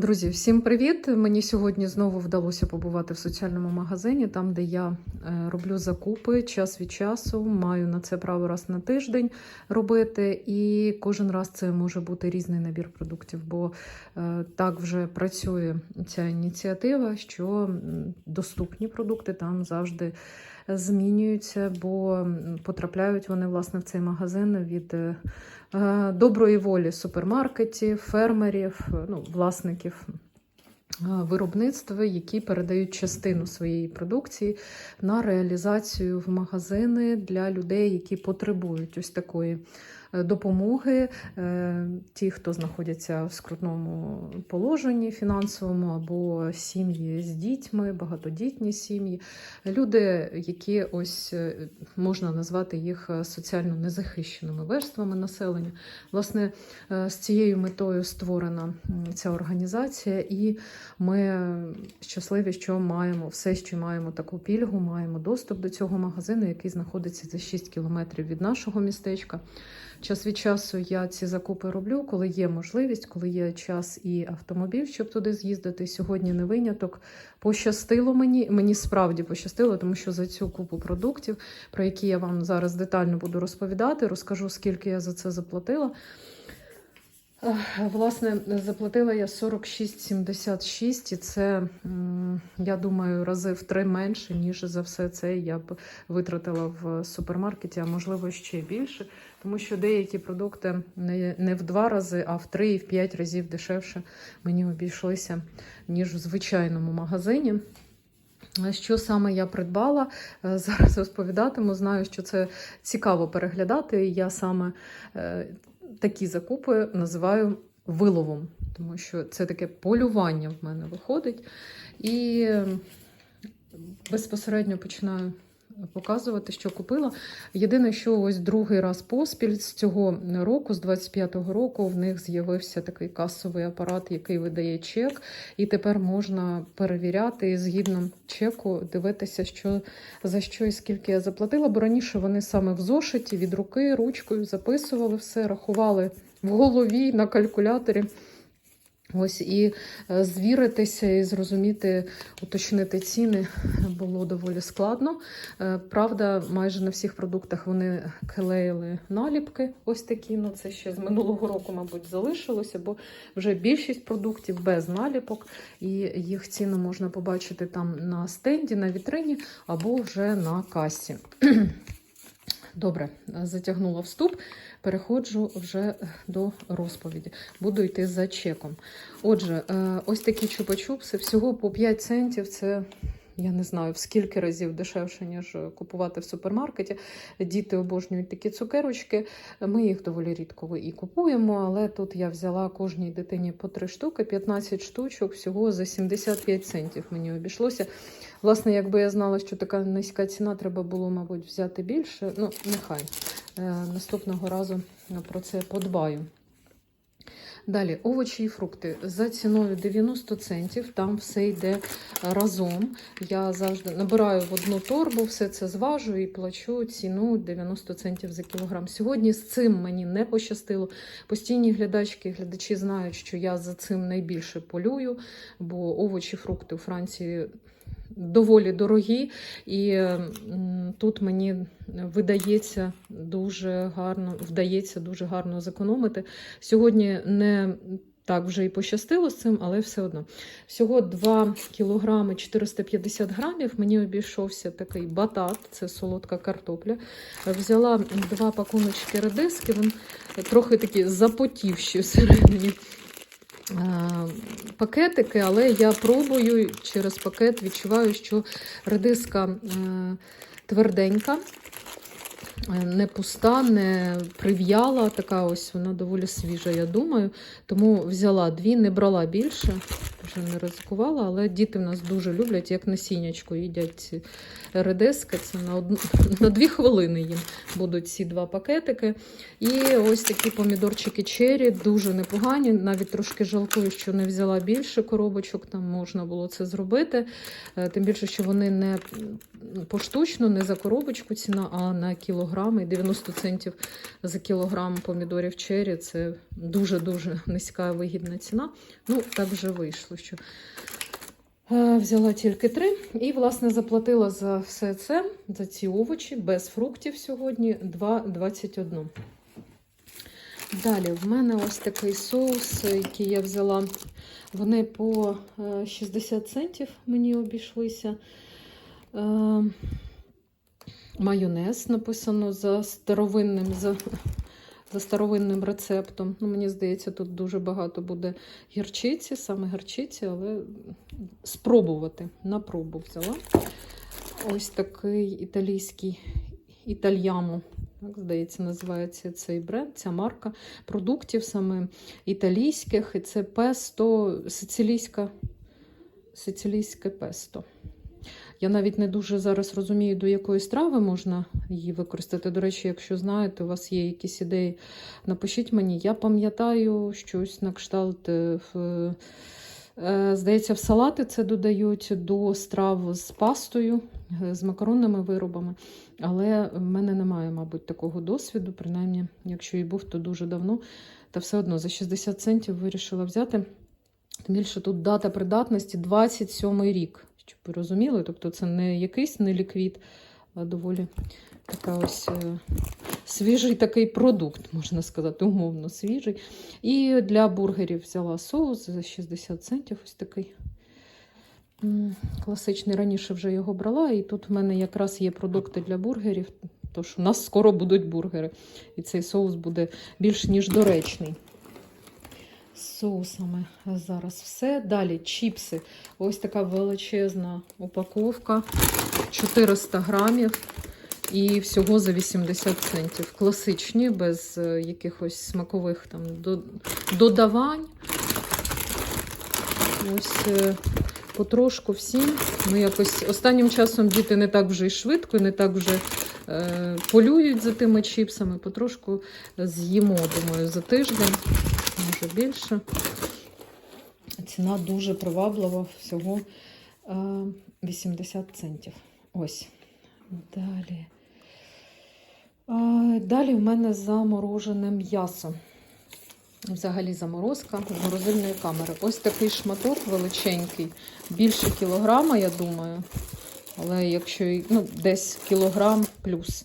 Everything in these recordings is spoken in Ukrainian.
Друзі, всім привіт! Мені сьогодні знову вдалося побувати в соціальному магазині, там, де я е, роблю закупи час від часу. Маю на це право раз на тиждень робити, і кожен раз це може бути різний набір продуктів, бо е, так вже працює ця ініціатива, що доступні продукти там завжди змінюються, бо потрапляють вони власне в цей магазин від. е, доброї волі супермаркетів, фермерів, е, ну, власників е, виробництва, які передають частину своєї продукції на реалізацію в магазини для людей, які потребують ось такої допомоги. Е, Ті, хто знаходяться в скрутному положенні фінансовому, або сім'ї з дітьми, багатодітні сім'ї, люди, які ось е, можна назвати їх е, соціально незахищеними верствами населення. Власне, е, з цією метою створена ця організація, і ми щасливі, що маємо все, що маємо таку пільгу, маємо доступ до цього магазину, який знаходиться за 6 кілометрів від нашого містечка. Час від часу я ці закупи роблю, коли є можливість, коли є час і автомобіль, щоб туди з'їздити. Сьогодні не виняток. Пощастило мені, мені справді пощастило, тому що за цю купу продуктів, про які я вам зараз детально буду розповідати, розкажу, скільки я за це заплатила. Власне, заплатила я 46,76, і це, я думаю, рази в три менше, ніж за все це я б витратила в супермаркеті, а можливо ще більше, тому що деякі продукти не, в два рази, а в три і в п'ять разів дешевше мені обійшлися, ніж в звичайному магазині. Що саме я придбала? Е, Зараз розповідатиму. Знаю, що це цікаво переглядати. Я саме е, такі закупи називаю виловом, тому що це таке полювання в мене виходить. І е, безпосередньо починаю показувати, що купила. Єдине, що ось другий раз поспіль з цього року, з 25-го року, в них з'явився такий касовий апарат, який видає чек, і тепер можна перевіряти і згідно чеку дивитися, що за що і скільки я заплатила. Бо раніше вони саме в зошиті від руки, ручкою записували все, рахували в голові на калькуляторі. Ось і е, звіритися і зрозуміти, уточнити ціни було доволі складно. Е, Правда, майже на всіх продуктах вони клеїли наліпки. Ось такі. Ну це ще з минулого року, мабуть, залишилося, бо вже більшість продуктів без наліпок, і їх ціну можна побачити там на стенді, на вітрині або вже на касі. Добре, затягнула вступ. Переходжу вже до розповіді. Буду йти за чеком. Отже, е, ось такі чупа-чупси, всього по 5 центів. Це я не знаю в скільки разів дешевше, ніж купувати в супермаркеті. Діти обожнюють такі цукерочки. Ми їх доволі рідко і купуємо, але тут я взяла кожній дитині по 3 штуки, 15 штучок, всього за 75 центів мені обійшлося. Власне, якби я знала, що така низька ціна, треба було, мабуть, взяти більше. Ну, нехай. Е, Наступного разу про це подбаю. Далі, овочі і фрукти за ціною 90 центів. Там все йде разом. Я завжди набираю в одну торбу, все це зважу і плачу ціну 90 центів за кілограм. Сьогодні з цим мені не пощастило. Постійні глядачки, глядачі знають, що я за цим найбільше полюю, бо овочі, фрукти у Франції доволі дорогі, і тут мені видається дуже гарно, вдається дуже гарно зекономити. Сьогодні не так вже і пощастило з цим, але все одно. Всього 2 кілограми 450 грамів. Мені обійшовся такий батат, це солодка картопля. Взяла два пакуночки редиски, він трохи такі запотівші всередині пакетики, але я пробую через пакет, відчуваю, що редиска е, тверденька, е, не пуста, не прив'яла, така ось вона доволі свіжа, я думаю. Тому взяла дві, не брала більше, вже не ризикувала, але діти в нас дуже люблять, як насіннячко їдять ці редиски. Це на, одну, на дві хвилини їм будуть ці два пакетики. І ось такі помідорчики чері, дуже непогані. Навіть трошки жалкую, що не взяла більше коробочок, там можна було це зробити. Е, Тим більше, що вони не поштучно, не за коробочку ціна, а на кілограми. 90 центів за кілограм помідорів чері це дуже-дуже низька вигідна ціна. Ну, так вже вийшло, що е, взяла тільки три. І, власне, заплатила за все це, за ці овочі, без фруктів сьогодні 2,21. Далі, в мене ось такий соус, який я взяла. Вони по е, 60 центів мені обійшлися. Майонез написано за старовинним, за, за старовинним рецептом. Ну, мені здається, тут дуже багато буде гірчиці, саме гірчиці, але спробувати. На пробу взяла. Ось такий італійський італьямо. Так, здається, називається цей бренд, ця марка продуктів саме італійських. І це песто, сицилійська, сицилійське песто. Я навіть не дуже зараз розумію, до якої страви можна її використати. До речі, якщо знаєте, у вас є якісь ідеї, напишіть мені. Я пам'ятаю щось на кшталт. е, е, здається, в салати це додають до страв з пастою, е, з макаронними виробами. Але в мене немає, мабуть, такого досвіду, принаймні, якщо і був, то дуже давно. Та все одно за 60 центів вирішила взяти. Тим більше тут дата придатності 27 рік. Щоб ви розуміли, тобто це не якийсь не ліквід, а доволі така ось е, свіжий такий продукт, можна сказати, умовно свіжий. І для бургерів взяла соус за 60 центів. Ось такий класичний. Раніше вже його брала, і тут в мене якраз є продукти для бургерів. Тож у нас скоро будуть бургери. І цей соус буде більш ніж доречний. З соусами зараз все. Далі чіпси. Ось така величезна упаковка. 400 грамів. І всього за 80 центів. Класичні, без е, якихось смакових там додавань. Ось е, потрошку всім. Ми якось останнім часом діти не так вже й швидко, не так вже е, полюють за тими чіпсами. Потрошку з'їмо, думаю, за тиждень, може більше. Ціна дуже приваблива, всього е, 80 центів. Ось. Далі. Далі в мене заморожене м'ясо. Взагалі заморозка з морозильної камери. Ось такий шматок величенький, більше кілограма, я думаю. Але якщо ну, десь кілограм плюс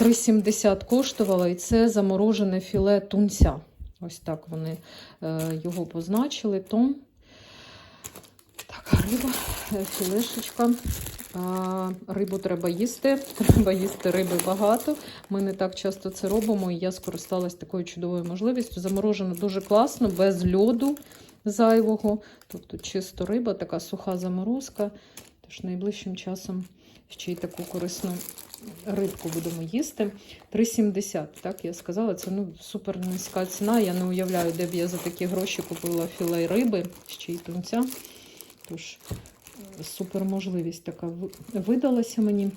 3,70 коштувало, і це заморожене філе тунця. Ось так вони е, його позначили. Том. Так, риба, е, філешечка. Рибу треба їсти. Треба їсти риби багато. Ми не так часто це робимо, і я скористалась такою чудовою можливістю. Заморожено дуже класно, без льоду зайвого. Тобто чисто риба, така суха заморозка. Тож найближчим часом ще й таку корисну рибку будемо їсти. 3,70, так я сказала, це ну, супер низька ціна. Я не уявляю, де б я за такі гроші купила філей риби, ще й тунця. Тож супер можливість така видалася мені.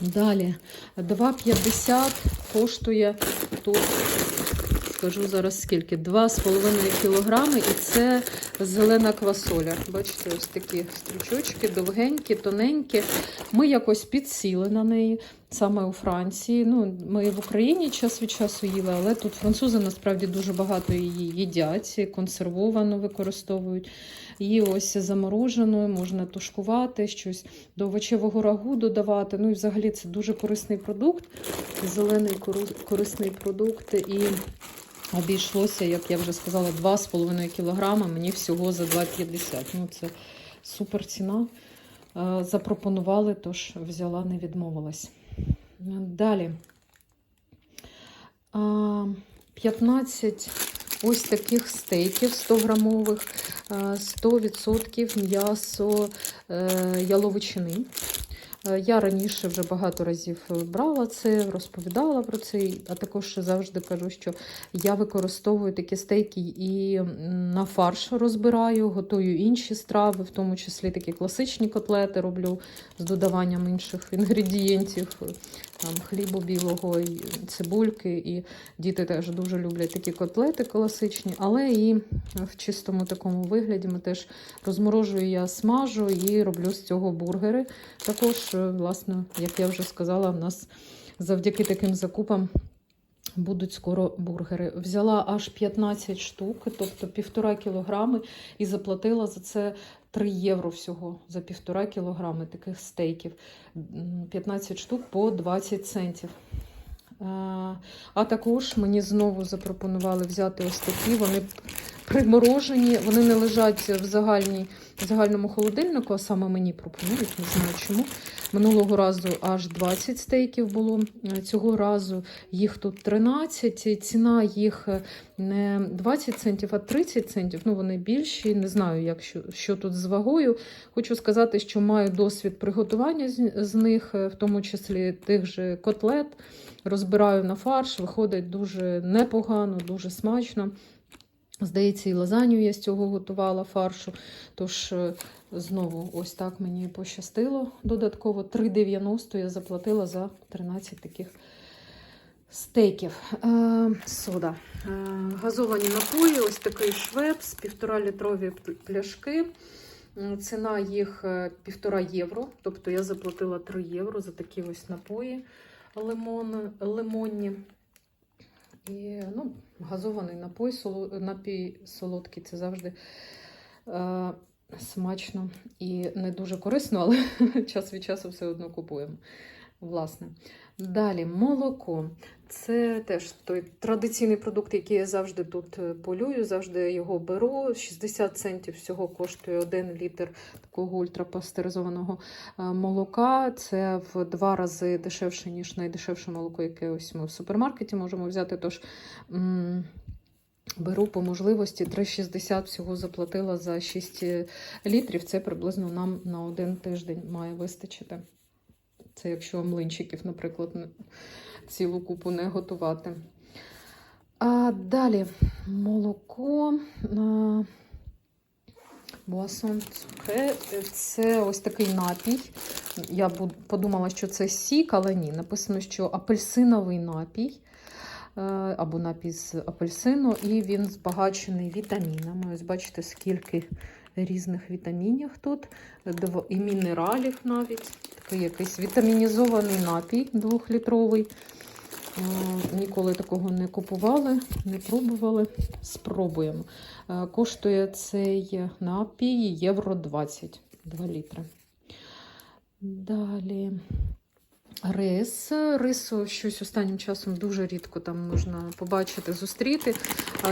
Далі 2,50 коштує тут, скажу зараз скільки, 2,5 кілограми, і це зелена квасоля. Бачите, ось такі стрічочки, довгенькі, тоненькі. Ми якось підсіли на неї саме у Франції. Ну, ми в Україні час від часу їли, але тут французи насправді дуже багато її їдять, консервовано використовують. Її ось замороженою, можна тушкувати, щось до овочевого рагу додавати. Ну і взагалі це дуже корисний продукт, зелений корисний продукт. І обійшлося, як я вже сказала, 2,5 кілограма, мені всього за 2,50. Ну це супер ціна. Е, Запропонували, тож взяла, не відмовилась. Далі. 15 ось таких стейків 100 грамових, 100% м'ясо е, яловичини. Е, Я раніше вже багато разів брала це, розповідала про це, а також завжди кажу, що я використовую такі стейки і на фарш розбираю, готую інші страви, в тому числі такі класичні котлети роблю з додаванням інших інгредієнтів, там хлібу білого, і цибульки. І діти теж дуже люблять такі котлети класичні, але і в чистому такому вигляді ми теж розморожую я смажу і роблю з цього бургери. Також, е, власне, як я вже сказала, в нас завдяки таким закупам будуть скоро бургери. Взяла аж 15 штук, тобто півтора кілограми, і заплатила за це 3 євро всього за півтора кілограми таких стейків. 15 штук по 20 центів. А також мені знову запропонували взяти ось такі. Вони приморожені, вони не лежать в загальній, в загальному холодильнику, а саме мені пропонують, не знаю чому. Минулого разу аж 20 стейків було. Е, Цього разу їх тут 13. Ціна їх е, не 20 центів, а 30 центів. Ну, вони більші. Не знаю, як що, що тут з вагою. Хочу сказати, що маю досвід приготування з, з них, е, в тому числі тих же котлет. Розбираю на фарш, виходить дуже непогано, дуже смачно. Здається, і лазанью я з цього готувала фаршу. Тож, е, знову, ось так мені пощастило. Додатково 3,90 я заплатила за 13 таких стейків. Е, сода. Е, газовані напої, ось такий швепс, півтора-літрові пляшки. Ціна їх е, півтора євро. Тобто я заплатила 3 євро за такі ось напої лимон, лимонні. І ну, газований напій, напій солодкий це завжди е, смачно і не дуже корисно, але час від часу все одно купуємо. Власне. Далі молоко. Це теж той традиційний продукт, який я завжди тут е, полюю, завжди його беру. 60 центів всього коштує 1 літр такого ультрапастеризованого е, молока. Це в два рази дешевше, ніж найдешевше молоко, яке ось ми в супермаркеті можемо взяти. Тож беру по можливості 3,60 всього заплатила за 6 літрів. Це приблизно нам на один тиждень має вистачити. Це якщо млинчиків, наприклад, цілу купу не готувати. А далі молоко. а, Буасон. Це ось такий напій. Я подумала, що це сік, але ні. Написано, що апельсиновий напій е, або напій з апельсину, і він збагачений вітамінами. Ось бачите, скільки різних вітамінів тут, і мінералів навіть. Такий якийсь вітамінізований напій двохлітровий. Е, Ніколи такого не купували, не пробували. Спробуємо. Е, Коштує цей напій євро 20, 2 літри. Далі рис. Рису щось останнім часом дуже рідко там можна побачити, зустріти.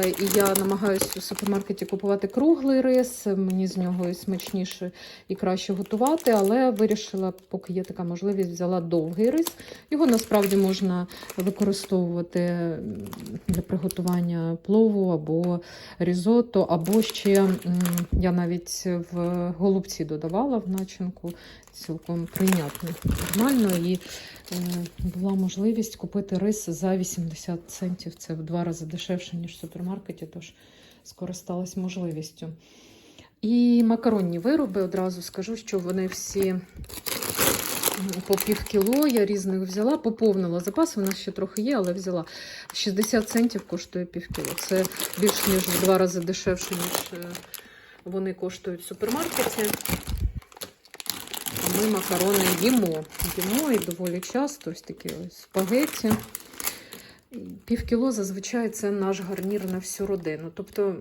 І я намагаюся у супермаркеті купувати круглий рис. Мені з нього і смачніше і краще готувати, але вирішила, поки є така можливість, взяла довгий рис. Його насправді можна використовувати для приготування плову або різотто, або ще я навіть в голубці додавала в начинку цілком прийнятно, нормально. І е, була можливість купити рис за 80 центів. Це в два рази дешевше, ніж в супермаркеті, тож скористалась можливістю. І макаронні вироби одразу скажу, що вони всі по пів кіло я різних взяла, поповнила запас. У нас ще трохи є, але взяла 60 центів коштує пів кіло. Це більш ніж в два рази дешевше, ніж е, вони коштують в супермаркеті. Ми макарони їмо. Їмо і доволі часто ось такі ось спагетті. Пів кіло зазвичай це наш гарнір на всю родину. Тобто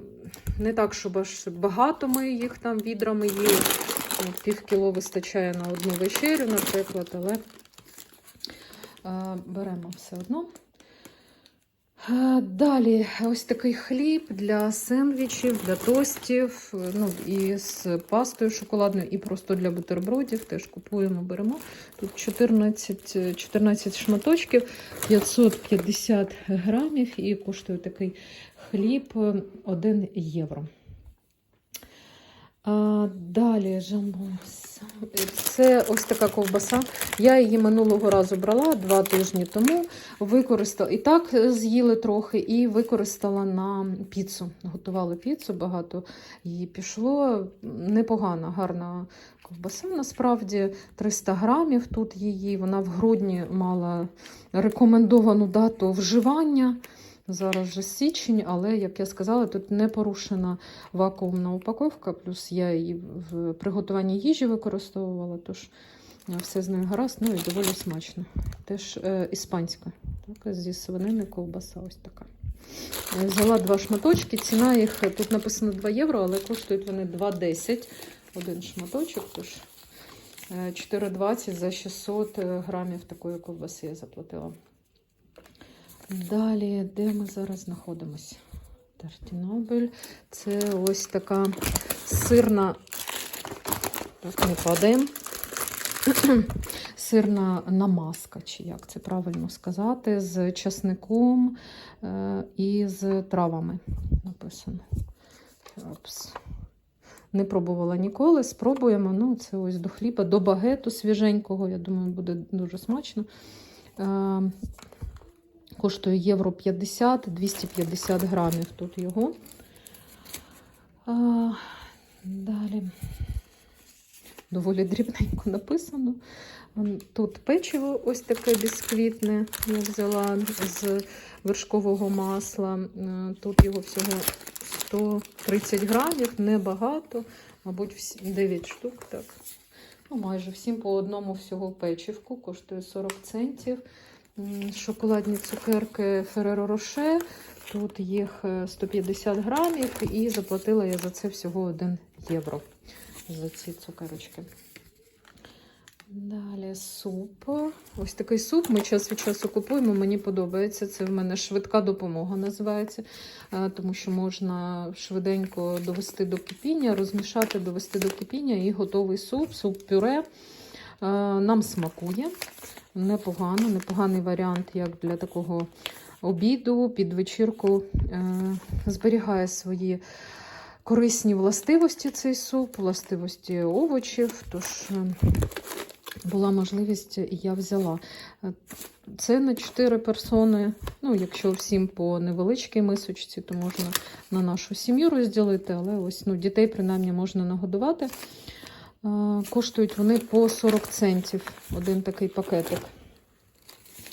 не так, щоб аж багато ми їх там відрами їли. От Пів кіло вистачає на одну вечерю, наприклад, але е, беремо все одно. Е, Далі ось такий хліб для сендвічів, для тостів, е, ну і з пастою шоколадною, і просто для бутербродів. Теж купуємо, беремо. Тут 14, е, 14 шматочків, 550 грамів, і коштує такий хліб е, 1 євро. А, далі жамбос. Це ось така ковбаса. Я її минулого разу брала два тижні тому. Використала і так з'їли трохи, і використала на піцу. Готували піцу, багато її пішло. Непогана, гарна ковбаса. Насправді 300 грамів тут її. Вона в грудні мала рекомендовану дату вживання. Зараз вже січень, але, як я сказала, тут не порушена вакуумна упаковка, плюс я її в приготуванні їжі використовувала, тож е, все з нею гаразд, ну і доволі смачно. Теж е, іспанська, так, зі свинини ковбаса ось така. Е, Взяла два шматочки, ціна їх е, тут написано 2 євро, але коштують вони 2,10 один шматочок, тож е, 4,20 за 600 грамів такої ковбаси я заплатила. Далі, де ми зараз знаходимося? Тартінобель. Це ось така сирна. Так, не падаємо. Сирна намазка, чи як це правильно сказати, з часником е, і з травами написано. Опс. Не пробувала ніколи, спробуємо. Ну, це ось до хліба, до багету свіженького. Я думаю, буде дуже смачно. Коштує євро 50, 250 грамів тут його. А, далі доволі дрібненько написано. Тут печиво ось таке бісквітне, я взяла з вершкового масла. Е, Тут його всього 130 грамів, небагато, мабуть, 9 штук. так. Ну, майже всім по одному всього печивку, коштує 40 центів. Шоколадні цукерки Ferrero Rocher. Тут їх е, 150 грамів, і заплатила я за це всього 1 євро за ці цукерочки. Далі суп. Ось такий суп ми час від часу купуємо. Мені подобається. Це в мене швидка допомога називається, е, тому що можна швиденько довести до кипіння, розмішати, довести до кипіння і готовий суп, суп-пюре. Е, Нам смакує. Непогано, непоганий варіант, як для такого обіду, під вечірку. Е, Зберігає свої корисні властивості цей суп, властивості овочів. Тож е, була можливість, і я взяла. Це на 4 персони. Ну, якщо всім по невеличкій мисочці, то можна на нашу сім'ю розділити, але ось ну, дітей принаймні можна нагодувати. Е, Коштують вони по 40 центів один такий пакетик.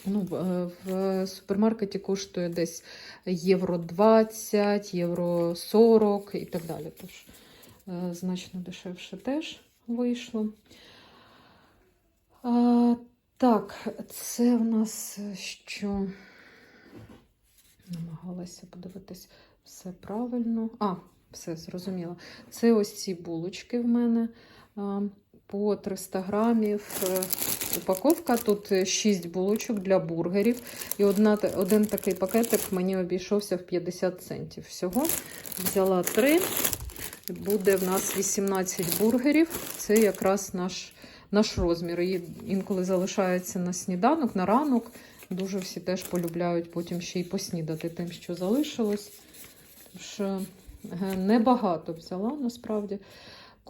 Ну, в- е, супермаркеті коштує десь євро 20, євро 40 і так далі. Тож е, значно дешевше теж вийшло. А, так, це в нас що? Намагалася подивитись все правильно. А, все зрозуміло. Це ось ці булочки в мене по 300 грамів. е, Упаковка тут 6 булочок для бургерів. І одна, один такий пакетик мені обійшовся в 50 центів. Всього взяла 3. Буде в нас 18 бургерів. Це якраз наш, наш розмір. І інколи залишається на сніданок, на ранок. Дуже всі теж полюбляють потім ще й поснідати тим, що залишилось. Тож е, небагато взяла насправді.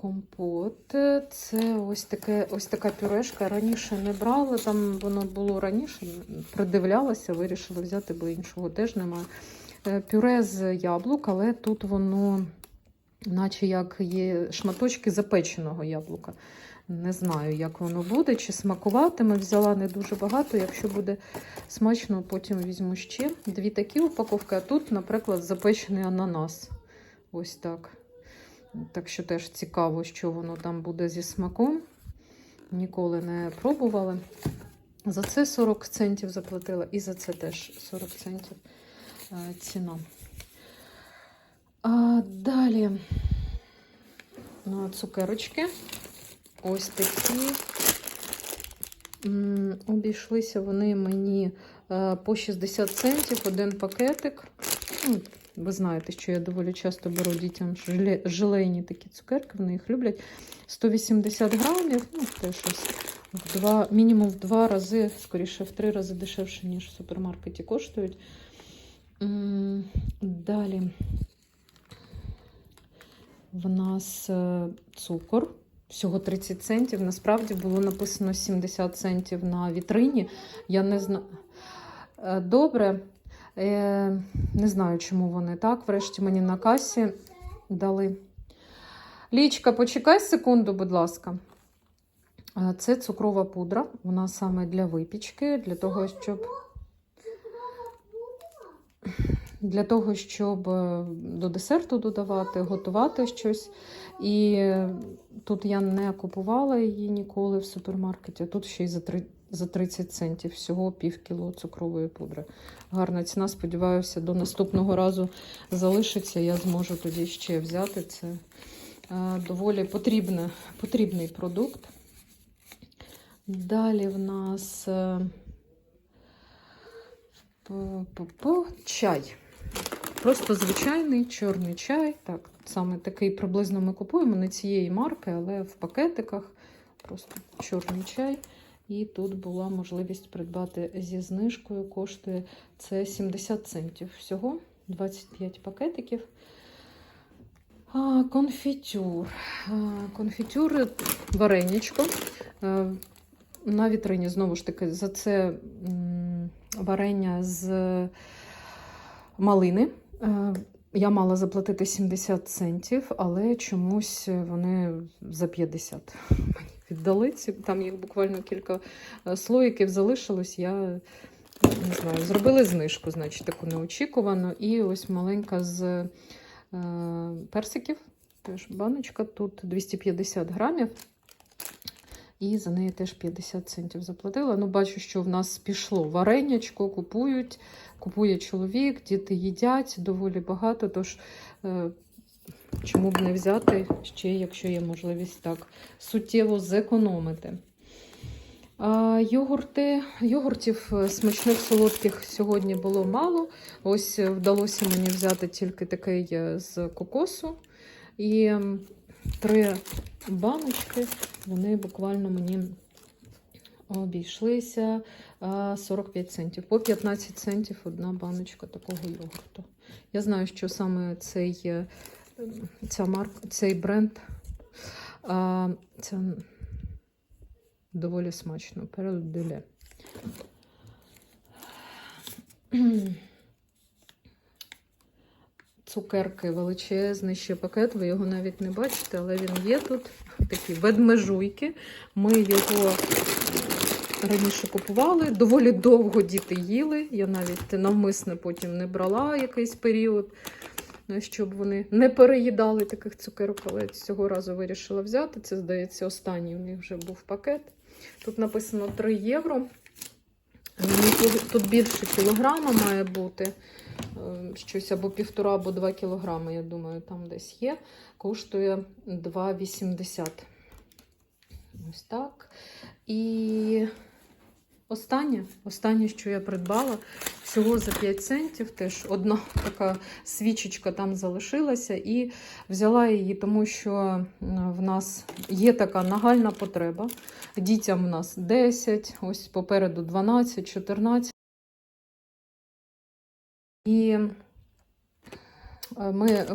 Компот. Це ось таке, ось така пюрешка. Раніше не брала, там воно було раніше, придивлялася, вирішила взяти, бо іншого теж немає. Е, Пюре з яблук, але тут воно, наче як є шматочки запеченого яблука. Не знаю, як воно буде, чи смакуватиме. Взяла не дуже багато. Якщо буде смачно, потім візьму ще дві такі упаковки. А тут, наприклад, запечений ананас. Ось так. Так що теж цікаво, що воно там буде зі смаком. Ніколи не пробували. За це 40 центів заплатила, і за це теж 40 центів е, ціна. А далі ну, цукерочки. Ось такі. Обійшлися вони мені е, по 60 центів один пакетик. Ви знаєте, що я доволі часто беру дітям желе, желейні такі цукерки, вони їх люблять. 180 грамів, ну, теж ось в два, мінімум в два рази, скоріше в три рази дешевше, ніж в супермаркеті коштують. Далі. в нас е, цукор. Всього 30 центів. Насправді було написано 70 центів на вітрині. Я не знаю. Добре. Е, не знаю, чому вони так. Врешті мені на касі дали. Лічка, почекай секунду, будь ласка. Е, Це цукрова пудра. Вона саме для випічки, для того, щоб. Для того, щоб е, до десерту додавати, готувати щось. І тут я не купувала її ніколи в супермаркеті, а тут ще й за три- за 30 центів всього пів кіло цукрової пудри. Гарна ціна, сподіваюся, до наступного разу залишиться. Я зможу тоді ще взяти. Це е, доволі потрібне, потрібний продукт. Далі в нас е, чай. Просто звичайний чорний чай. Так, саме такий приблизно ми купуємо, не цієї марки, але в пакетиках. Просто чорний чай. І тут була можливість придбати зі знижкою. Коштує це 70 центів. Всього 25 пакетиків. А, конфітюр. А, конфітюр, вареничко. На вітрині, знову ж таки, за це варення з малини. Я мала заплатити 70 центів, але чомусь вони за 50 мені віддали. Ці- Там їх буквально кілька е, слоїків залишилось. Я не знаю, зробили знижку, значить, таку неочікувану. І ось маленька з е, персиків. Теж баночка. Тут 250 грамів. І за неї теж 50 центів заплатила. Ну, бачу, що в нас пішло варенячко, купують, купує чоловік, діти їдять доволі багато. Тож е, чому б не взяти ще, якщо є можливість так суттєво зекономити. А, йогурти, йогуртів е, смачних солодких сьогодні було мало. Ось е, вдалося мені взяти тільки такий е, з кокосу. І три баночки, вони буквально мені обійшлися 45 центів. По 15 центів одна баночка такого йогурту. Я знаю, що саме цей, ця марка, цей бренд а, це доволі смачно. Перед деле. Цукерки величезний ще пакет, ви його навіть не бачите, але він є тут. Такі ведмежуйки. Ми його раніше купували. Доволі довго діти їли. Я навіть навмисне потім не брала якийсь період, щоб вони не переїдали таких цукерок, але цього разу вирішила взяти. Це, здається, останній у них вже був пакет. Тут написано 3 євро. Тут- більше кілограма має бути. Е, Щось або півтора, або два кілограми, я думаю, там десь є. Коштує 2,80. Ось так. І останнє, останнє, що я придбала, всього за 5 центів. Теж одна така свічечка там залишилася. І взяла її, тому що в нас є така нагальна потреба. Дітям у нас 10, ось попереду 12, 14. І е, ми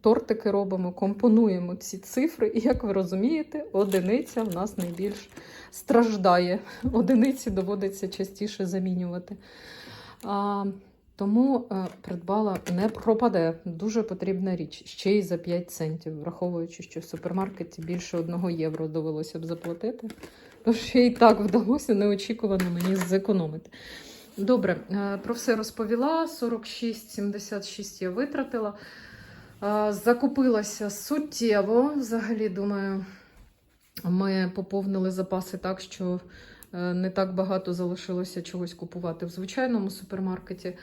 тортики робимо, компонуємо ці цифри, і як ви розумієте, одиниця в нас найбільш страждає. Одиниці доводиться частіше замінювати. А, тому е, придбала не пропаде. Дуже потрібна річ. Ще й за 5 центів, враховуючи, що в супермаркеті більше 1 євро довелося б заплатити. Тож ще й так вдалося неочікувано мені зекономити. Добре, е, про все розповіла. 46,76 я витратила. Закупилася суттєво. Взагалі, думаю, ми поповнили запаси так, що е, не так багато залишилося чогось купувати в звичайному супермаркеті.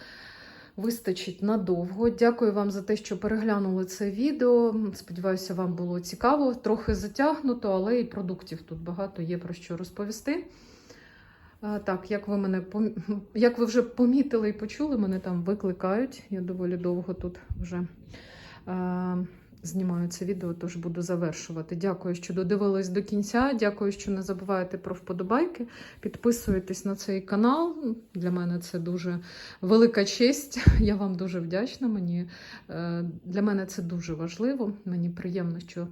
Вистачить надовго. Дякую вам за те, що переглянули це відео. Сподіваюся, вам було цікаво. Трохи затягнуто, але і продуктів тут багато є про що розповісти. Так, як ви мене як ви вже помітили і почули, мене там викликають. Я доволі довго тут вже. А, знімаю це відео, тож буду завершувати. Дякую, що додивились до кінця. Дякую, що не забуваєте про вподобайки. Підписуйтесь на цей канал. Для мене це дуже велика честь. Я вам дуже вдячна. Мені е, для мене це дуже важливо. Мені приємно, що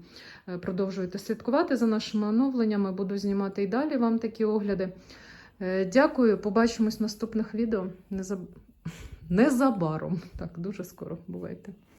е, продовжуєте слідкувати за нашими оновленнями. Буду знімати і далі вам такі огляди. Е, Дякую, побачимось в наступних відео. Незаб... Незабаром. Так, дуже скоро бувайте.